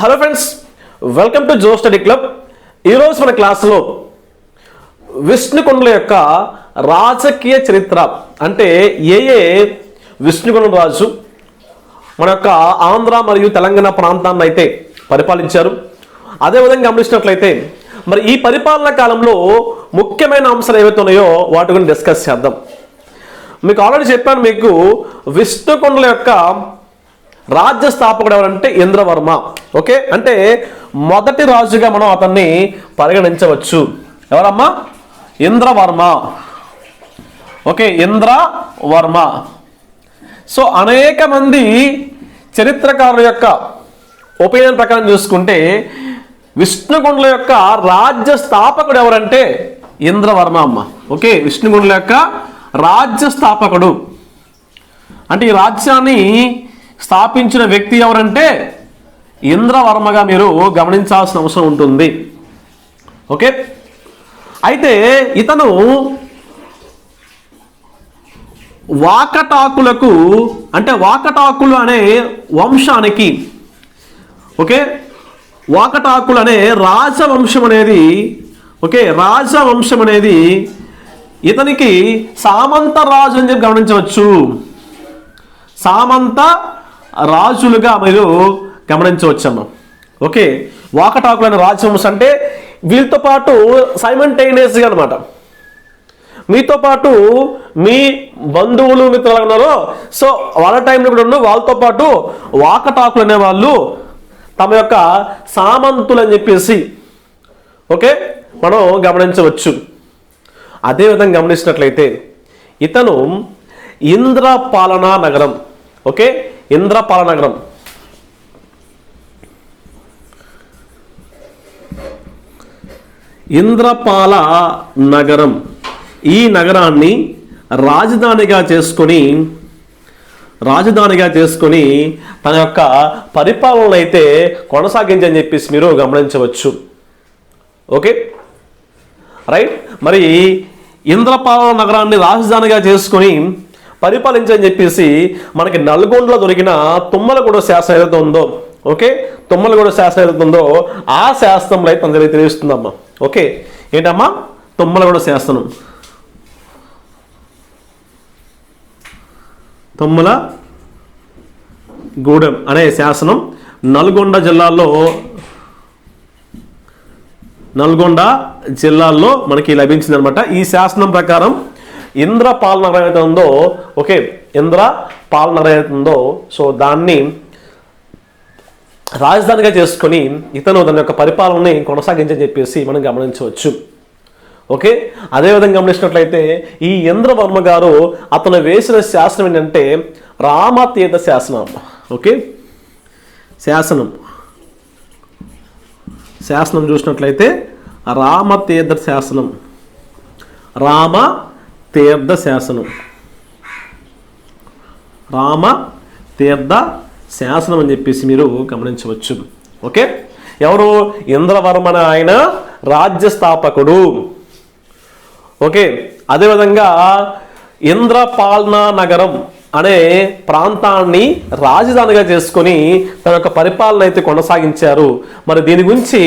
Hello friends welcome to Jo study club. ఈరోజు మన క్లాసులో విష్ణుకొండల యొక్క రాజకీయ చరిత్ర అంటే ఏ ఏ విష్ణుకొండ రాజు మన యొక్క ఆంధ్ర మరియు తెలంగాణ ప్రాంతాన్ని అయితే పరిపాలించారు. అదేవిధంగా గమనించినట్లయితే మరి ఈ పరిపాలన కాలంలో ముఖ్యమైన అంశాలు ఏవైతే ఉన్నాయో వాటి గురించి డిస్కస్ చేద్దాం. మీకు ఆల్రెడీ చెప్పాను మీకు విష్ణుకొండల యొక్క రాజ్య స్థాపకుడు ఎవరంటే ఇంద్రవర్మ. ఓకే? అంటే మొదటి రాజుగా మనం అతన్ని పరిగణించవచ్చు. ఎవరమ్మా? ఇంద్రవర్మ. ఓకే? ఇంద్రవర్మ. సో అనేక మంది చరిత్రకారుల యొక్క ఒపీనియన్ ప్రకారం చూసుకుంటే విష్ణుగుండ్ల యొక్క రాజ్య స్థాపకుడు ఎవరంటే ఇంద్రవర్మ అమ్మ. ఓకే? విష్ణుగుండ్ల యొక్క రాజ్య స్థాపకుడు. అంటే ఈ రాజ్యాన్ని స్థాపించిన వ్యక్తి ఎవరంటే ఇంద్రవర్మగా మీరు గమనించాల్సిన అవసరం ఉంటుంది. ఓకే? అయితే ఇతను వాకటాకులకు అంటే వాకటాకులు అనే వంశానికి ఓకే? వాకటాకులు అనే రాజవంశం అనేది ఓకే? రాజవంశం అనేది ఇతనికి సామంత రాజు అని చెప్పి గమనించవచ్చు. సామంత రాజులుగా మీరు గమనించవచ్చమ్మ ఓకే వాకటాకులు అనే రాజవంశం అంటే వీళ్ళతో పాటు సైమంటైనియస్గా అనమాట మీతో పాటు మీ బంధువులు మిత్రులు ఉన్నారో సో వాళ్ళ టైంలో కూడా ఉన్న వాళ్ళతో పాటు వాకటాకులు అనే వాళ్ళు తమ యొక్క సామంతులు అని చెప్పేసి ఓకే మనం గమనించవచ్చు. అదేవిధంగా గమనించినట్లయితే ఇతను ఇంద్రపాలనా నగరం ఓకే ఇంద్రపాల నగరం ఇంద్రపాల నగరం ఈ నగరాన్ని రాజధానిగా చేసుకొని రాజధానిగా చేసుకొని తన యొక్క పరిపాలన అయితే కొనసాగించని చెప్పేసి మీరు గమనించవచ్చు. ఓకే? రైట్? మరి ఇంద్రపాల నగరాన్ని రాజధానిగా చేసుకొని పరిపాలించని చెప్పేసి మనకి నల్గొండలో దొరికిన తుమ్మలగూడ శాసనం ఏదైతే ఉందో ఓకే? తుమ్మలగూడ శాసనం ఏదైతే ఉందో ఆ శాస్త్రంలో అయితే అందరికీ తెలుస్తుందమ్మా ఓకే? ఏంటమ్మా? తుమ్మలగూడ శాసనం. తుమ్మల గూడెం అనే శాసనం నల్గొండ జిల్లాలో నల్గొండ జిల్లాల్లో మనకి లభించిందనమాట ఈ శాసనం ప్రకారం ఇంద్ర పాలనగరం ఏదైతే ఉందో ఓకే ఇంద్ర పాలనగరం ఏదైతే ఉందో సో దాన్ని రాజధానిగా చేసుకొని ఇతను తన యొక్క పరిపాలనని కొనసాగించని చెప్పేసి మనం గమనించవచ్చు. ఓకే అదేవిధంగా గమనించినట్లయితే ఈ ఇంద్రవర్మ గారు అతను వేసిన శాసనం ఏంటంటే రామతీర్థ శాసనం. ఓకే శాసనం. శాసనం చూసినట్లయితే రామతీర్థ శాసనం. రామ తీర్థ శాసనం. రామ తీర్థ శాసనం అని చెప్పేసి మీరు గమనించవచ్చు. ఓకే? ఎవరు? ఇంద్రవర్మన ఆయన రాజ్య స్థాపకుడు ఓకే? అదేవిధంగా ఇంద్రపాల్నా నగరం. అనే ప్రాంతాన్ని రాజధానిగా చేసుకొని తన యొక్క పరిపాలన అయితే కొనసాగించారు. మరి దీని గురించి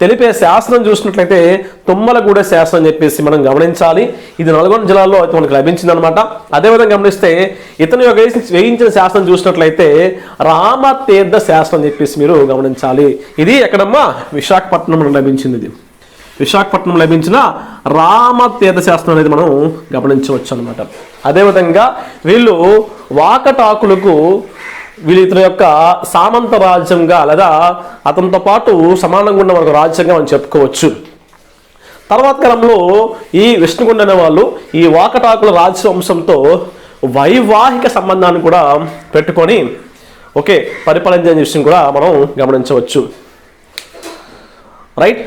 తెలిపే శాసనం చూసినట్లయితే తుమ్మలగూడ శాసనం అని చెప్పేసి మనం గమనించాలి. ఇది నల్గొండ జిల్లాలో అయితే మనకు లభించింది అనమాట అదేవిధంగా గమనిస్తే ఇతని యొక్క వేయించిన శాసనం చూసినట్లయితే రామతీర్థ శాసనం అని చెప్పేసి మీరు గమనించాలి. ఇది ఎక్కడమ్మా? విశాఖపట్నంలో లభించింది ఇది. విశాఖపట్నం లభించిన రామ తీర్థశాస్త్రం అనేది మనం గమనించవచ్చు అనమాట అదేవిధంగా వీళ్ళు వాకటాకులకు వీళ్ళు ఇతని యొక్క సామంత రాజ్యంగా లేదా అతనితో పాటు సమానంగా ఉన్న ఒక రాజ్యంగా మనం చెప్పుకోవచ్చు. తర్వాత కాలంలో ఈ విష్ణుగుండ అనే వాళ్ళు ఈ వాకటాకుల రాజవంశంతో వైవాహిక సంబంధాన్ని కూడా పెట్టుకొని ఓకే పరిపాలించే విషయం కూడా మనం గమనించవచ్చు. రైట్?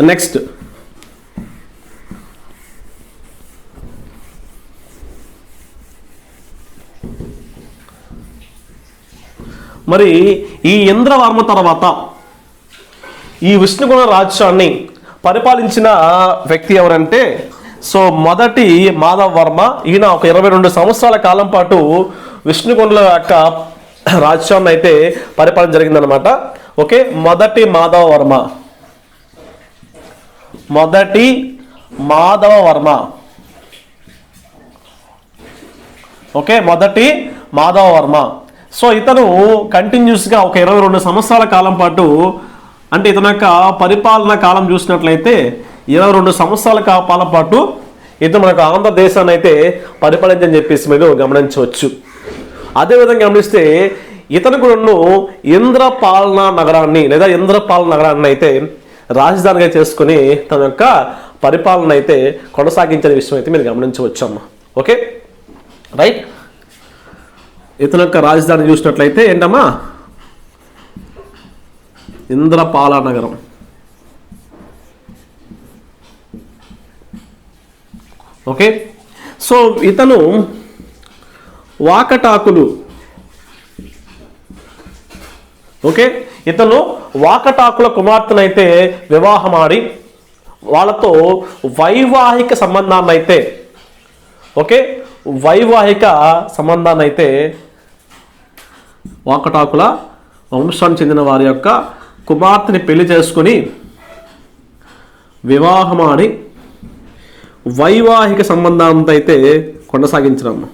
నెక్స్ట్ మరి ఈ ఇంద్రవర్మ తర్వాత ఈ విష్ణుగుణ రాజ్యాన్ని పరిపాలించిన వ్యక్తి ఎవరంటే సో మొదటి మాధవ్ వర్మ ఈయన ఒక ఇరవై రెండు సంవత్సరాల కాలం పాటు విష్ణుగుండ్ల యొక్క రాజ్యాన్ని అయితే పరిపాలన జరిగిందనమాట ఓకే మొదటి మాధవ వర్మ మొదటి మాధవ వర్మ. ఓకే మొదటి మాధవ వర్మ. సో ఇతను కంటిన్యూస్గా ఒక ఇరవై రెండు సంవత్సరాల కాలం పాటు అంటే ఇతని యొక్క పరిపాలన కాలం చూసినట్లయితే ఇరవై రెండు సంవత్సరాల కాలం పాటు ఇతను మనకు ఆంధ్రదేశాన్ని అయితే పరిపాలించని చెప్పేసి మీరు గమనించవచ్చు. అదేవిధంగా గమనిస్తే ఇతను కూడా ఇంద్రపాలన నగరాన్ని లేదా ఇంద్రపాలన నగరాన్ని అయితే రాజధానిగా చేసుకుని తన యొక్క పరిపాలన అయితే కొనసాగించిన విషయం అయితే మీరు గమనించవచ్చు అమ్మ ఓకే? రైట్? ఇతని యొక్క రాజధాని చూసినట్లయితే ఏంటమ్మా? ఇంద్రపాల నగరం. ఓకే? సో ఇతను వాకటాకులు. ఓకే? ఇతను వాకటాకుల కుమార్తెనైతే వివాహమాడి వాళ్ళతో వైవాహిక సంబంధాన్ని అయితే ఓకే? వైవాహిక సంబంధాన్ని అయితే వాకటాకుల వంశానికి చెందిన వారి యొక్క కుమార్తెని పెళ్ళి చేసుకుని వివాహమాడి వైవాహిక సంబంధంతో అయితే కొనసాగించడం.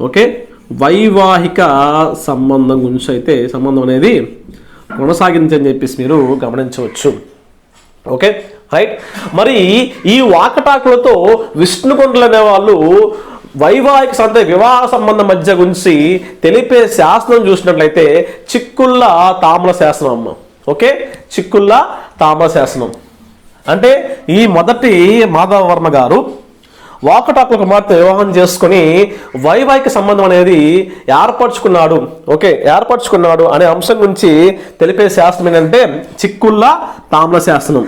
ఓకే? వైవాహిక సంబంధం గురించి అయితే సంబంధం అనేది కొనసాగించని చెప్పేసి మీరు గమనించవచ్చు. ఓకే? రైట్? మరి ఈ వాకటాకులతో విష్ణుకొండలు అనే వాళ్ళు వైవాహిక సంత వివాహ సంబంధం మధ్య గురించి తెలిపే శాసనం చూసినట్లయితే చిక్కుళ్ళ తామ్ర శాసనం అమ్మ. ఓకే? చిక్కుళ్ళ తామ్ర శాసనం. అంటే ఈ మొదటి మాధవవర్మ గారు వాకటాకుల కుమార్తె వివాహం చేసుకుని వైవాహిక సంబంధం అనేది ఏర్పరచుకున్నాడు. ఓకే ఏర్పరచుకున్నాడు అనే అంశం గురించి తెలిపే శాస్త్రం ఏంటంటే చిక్కుళ్ళ తామ్ర శాసనం.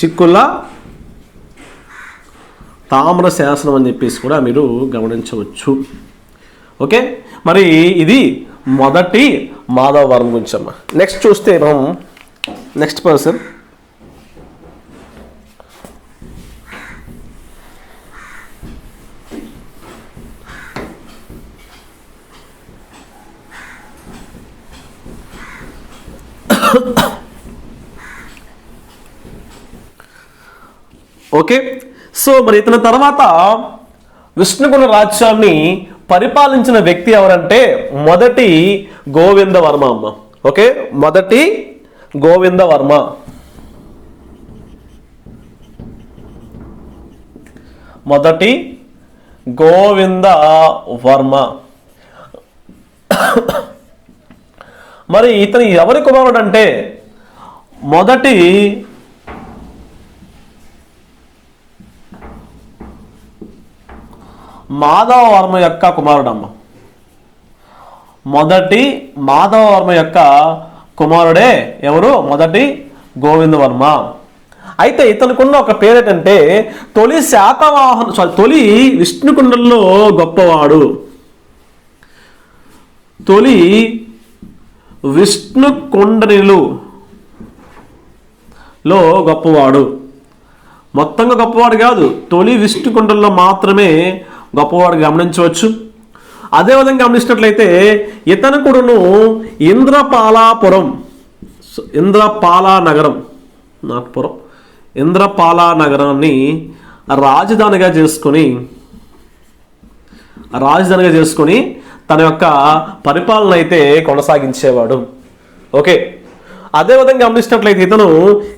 చిక్కుళ్ళ తామ్ర శాసనం అని చెప్పేసి కూడా మీరు గమనించవచ్చు. ఓకే మరి ఇది మొదటి మాధవ వరం గురించి అమ్మ నెక్స్ట్ చూస్తే మనం నెక్స్ట్ పర్సన్ ఓకే. సో మరి ఇతని తర్వాత విష్ణుగుణ రాజ్యాన్ని పరిపాలించిన వ్యక్తి ఎవరంటే మొదటి గోవింద వర్మ అమ్మ. ఓకే? మొదటి గోవింద వర్మ మొదటి గోవింద వర్మ మరి ఇతను ఎవరి కుమారుడు అంటే మొదటి మాధవవర్మ యొక్క కుమారుడమ్మ. మొదటి మాధవ వర్మ యొక్క కుమారుడే ఎవరు? మొదటి గోవిందవర్మ. అయితే ఇతనుకున్న ఒక పేరు ఏంటంటే తొలి శాతవాహన సారీ తొలి విష్ణుకుండంలో గొప్పవాడు. తొలి విష్ణు కొండనిలు లో గొప్పవాడు. మొత్తంగా గొప్పవాడు కాదు తొలి విష్ణు కొండల్లో మాత్రమే గొప్పవాడు గమనించవచ్చు. అదేవిధంగా గమనించినట్లయితే ఇతను కూడాను ఇంద్రపాలాపురం ఇంద్రపాలా నగరం నాగపురం ఇంద్రపాలా నగరాన్ని రాజధానిగా చేసుకొని రాజధానిగా చేసుకొని తన యొక్క పరిపాలన అయితే కొనసాగించేవాడు. ఓకే. అదేవిధంగా గమనించినట్లయితే ఇతను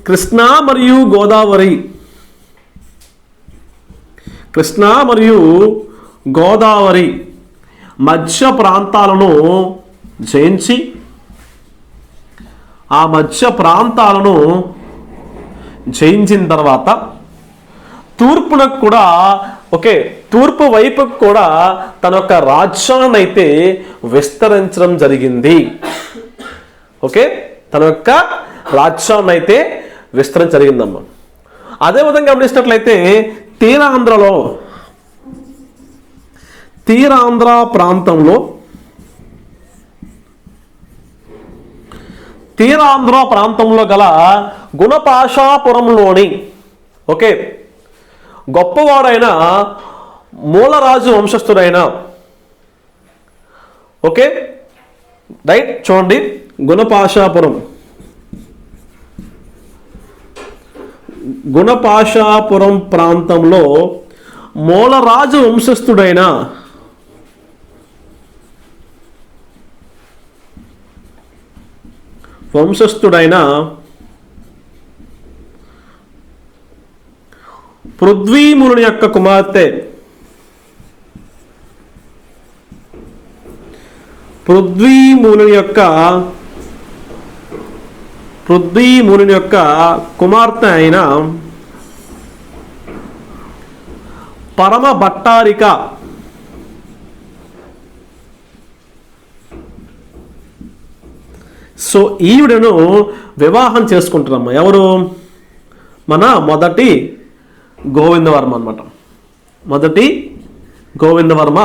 కృష్ణా మరియు గోదావరి. కృష్ణా మరియు గోదావరి మధ్య ప్రాంతాలను జయించి ఆ మధ్య ప్రాంతాలను జయించిన తర్వాత తూర్పునకు కూడా ఓకే తూర్పు వైపుకు కూడా తన యొక్క రాజ్యాన్ని అయితే విస్తరించడం జరిగింది. ఓకే? తన యొక్క రాజ్యాన్ని అయితే విస్తరణ జరిగిందమ్మా అదేవిధంగా గమనించినట్లయితే తీరాంధ్రలో తీరాంధ్ర ప్రాంతంలో తీరాంధ్ర ప్రాంతంలో గల గుణపాషాపురంలోని ఓకే? గొప్పవాడైన మూలరాజు వంశస్థుడైన. ఓకే? రైట్? చూడండి. గుణపాషాపురం గుణపాషాపురం ప్రాంతంలో మూలరాజు వంశస్థుడైన. వంశస్థుడైన. పృథ్వీముని యొక్క కుమార్తె. పృథ్వీమూలుని యొక్క పృథ్వీమూలుని యొక్క కుమార్తె అయిన పరమ భట్టారిక. సో ఈవిడను వివాహం చేసుకుంటున్నాము ఎవరు? మన మొదటి గోవిందవర్మ అనమాట మొదటి గోవిందవర్మ.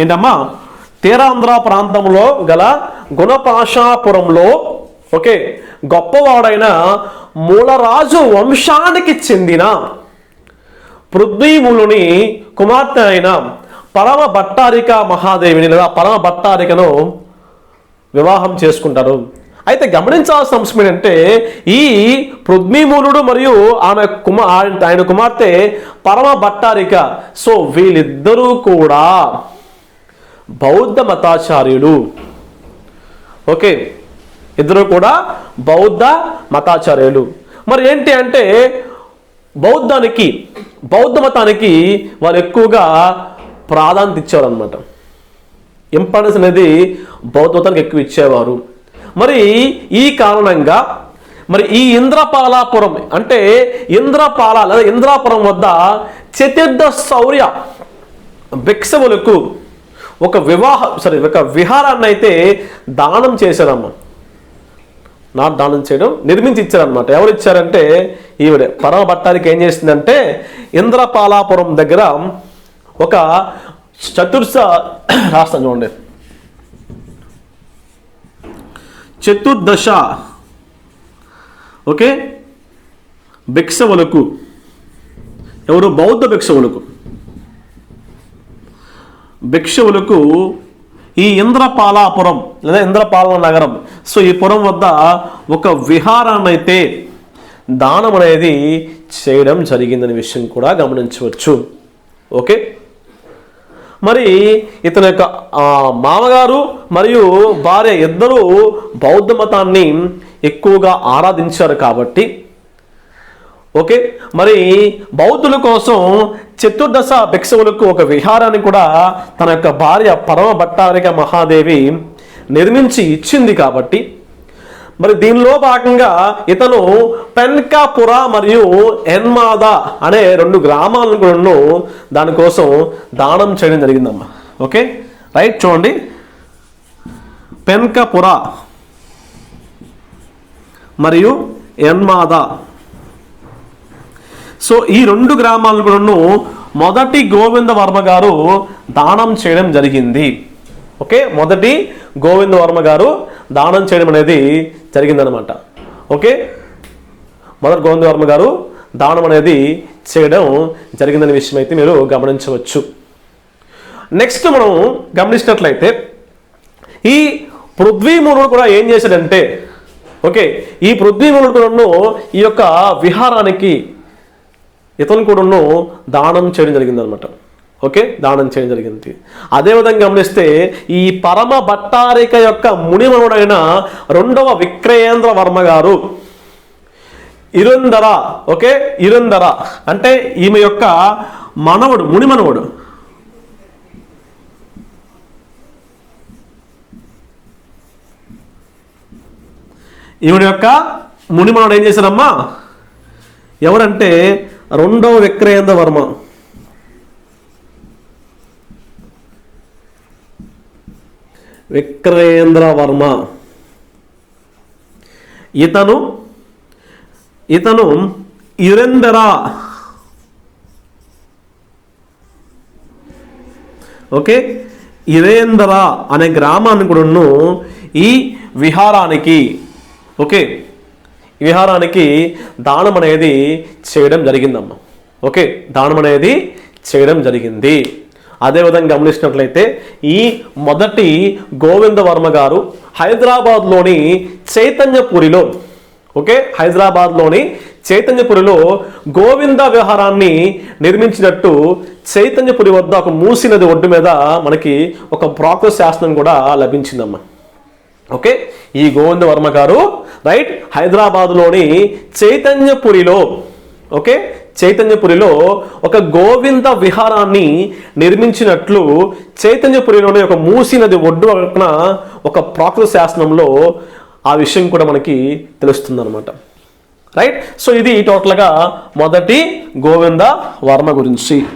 ఏంటమ్మా? తీరాంధ్ర ప్రాంతంలో గల గుణపాషాపురంలో ఓకే గొప్పవాడైన మూలరాజు వంశానికి చెందిన పృథ్వీములుని కుమార్తె అయిన పరమ భట్టారిక మహాదేవిని లేదా పరమ భట్టారికను వివాహం చేసుకుంటారు. అయితే గమనించాల్సిన అంశం ఏంటంటే ఈ పృథ్వీమూలుడు మరియు ఆమె కుమ ఆయన ఆయన కుమార్తె పరమ భట్టారిక. సో వీళ్ళిద్దరూ కూడా బౌద్ధ మతాచార్యులు. ఓకే ఇద్దరు కూడా బౌద్ధ మతాచార్యులు. మరి ఏంటి అంటే బౌద్ధానికి బౌద్ధ మతానికి వాళ్ళు ఎక్కువగా ప్రాధాన్యత ఇచ్చేవారు అనమాట ఇంపార్టెన్స్ అనేది బౌద్ధ మతానికి ఎక్కువ ఇచ్చేవారు. మరి ఈ కారణంగా మరి ఈ ఇంద్రపాలాపురం అంటే ఇంద్రపాల లేదా ఇంద్రాపురం వద్ద చతుర్థ శౌర్య భిక్షములకు ఒక వివాహ సారీ ఒక విహారాన్ని అయితే దానం చేశారమ్మ. నాట్ దానం చేయడం నిర్మించి ఇచ్చారనమాట ఎవరు ఇచ్చారంటే ఈవిడే. పరమ భట్టానికి ఏం చేసిందంటే ఇంద్రపాలాపురం దగ్గర ఒక చతుర్స రాస్తాను చూడండి. చతుర్దశ ఓకే? భిక్షవులకు ఎవరు? బౌద్ధ భిక్షవులకు భిక్షువులకు ఈ ఇంద్రపాలాపురం లేదా ఇంద్రపాలన నగరం. సో ఈ పురం వద్ద ఒక విహారాన్ని అయితే దానం అనేది చేయడం జరిగిందనే విషయం కూడా గమనించవచ్చు. ఓకే? మరి ఇతని యొక్క మామగారు మరియు భార్య ఇద్దరూ బౌద్ధ మతాన్ని ఎక్కువగా ఆరాధించారు కాబట్టి ఓకే? మరి బౌద్ధుల కోసం చతుర్దశ భిక్షవులకు ఒక విహారాన్ని కూడా తన యొక్క భార్య పరమ భట్టారిక మహాదేవి నిర్మించి ఇచ్చింది కాబట్టి మరి దీనిలో భాగంగా ఇతను పెన్కాపుర మరియు ఎన్మాద అనే రెండు గ్రామాలను కూడా దానికోసం దానం చేయడం జరిగిందమ్మా. ఓకే? రైట్ చూడండి. పెన్కపుర మరియు ఎన్మాద. సో ఈ రెండు గ్రామాలను కూడాను మొదటి గోవింద వర్మ గారు దానం చేయడం జరిగింది. ఓకే? మొదటి గోవింద వర్మ గారు దానం చేయడం అనేది జరిగిందనమాట ఓకే? మొదటి గోవింద వర్మ గారు దానం అనేది చేయడం జరిగిందనే విషయం అయితే మీరు గమనించవచ్చు. నెక్స్ట్ మనం గమనించినట్లయితే ఈ పృథ్వీమునుడు కూడా ఏం చేశాడంటే ఓకే? ఈ పృథ్వీమునుడు కూడాను ఈ యొక్క విహారానికి ఇతను కూడాను దానం చేయడం జరిగింది అనమాట ఓకే? దానం చేయడం జరిగింది. అదేవిధంగా గమనిస్తే ఈ పరమ భట్టారిక యొక్క మునిమనుడైన రెండవ విక్రయేంద్ర వర్మ గారు ఇరుందర ఓకే? ఇరుందర అంటే ఈమె యొక్క మనవడు మునిమనవుడు. ఈవిడ యొక్క మునిమనుడు ఏం చేశారమ్మా ఎవరంటే రెండవ విక్రయేంద్ర వర్మ. విక్రయేంద్ర వర్మ. ఇతను ఇతను ఇరెందర. ఓకే? ఇరేందర అనే గ్రామాన్ని కూడాను ఈ విహారానికి. ఓకే? విహారానికి దానం అనేది చేయడం జరిగిందమ్మా. ఓకే? దానం అనేది చేయడం జరిగింది. అదేవిధంగా గమనించినట్లయితే ఈ మొదటి గోవింద వర్మ గారు హైదరాబాద్లోని చైతన్యపురిలో ఓకే? హైదరాబాద్లోని చైతన్యపురిలో గోవింద విహారాన్ని నిర్మించినట్టు చైతన్యపురి వద్ద ఒక మూసి నది ఒడ్డు మీద మనకి ఒక ప్రాకృత శాసనం కూడా లభించిందమ్మా. ఓకే? ఈ గోవింద వర్మ గారు రైట్? హైదరాబాద్లోని చైతన్యపురిలో ఓకే? చైతన్యపురిలో ఒక గోవింద విహారాన్ని నిర్మించినట్లు చైతన్యపురిలోని ఒక మూసి నది ఒడ్డు పక్కన ఒక ప్రాకృత శాసనంలో ఆ విషయం కూడా మనకి తెలుస్తుంది రైట్? సో ఇది టోటల్గా మొదటి గోవింద వర్మ గురించి.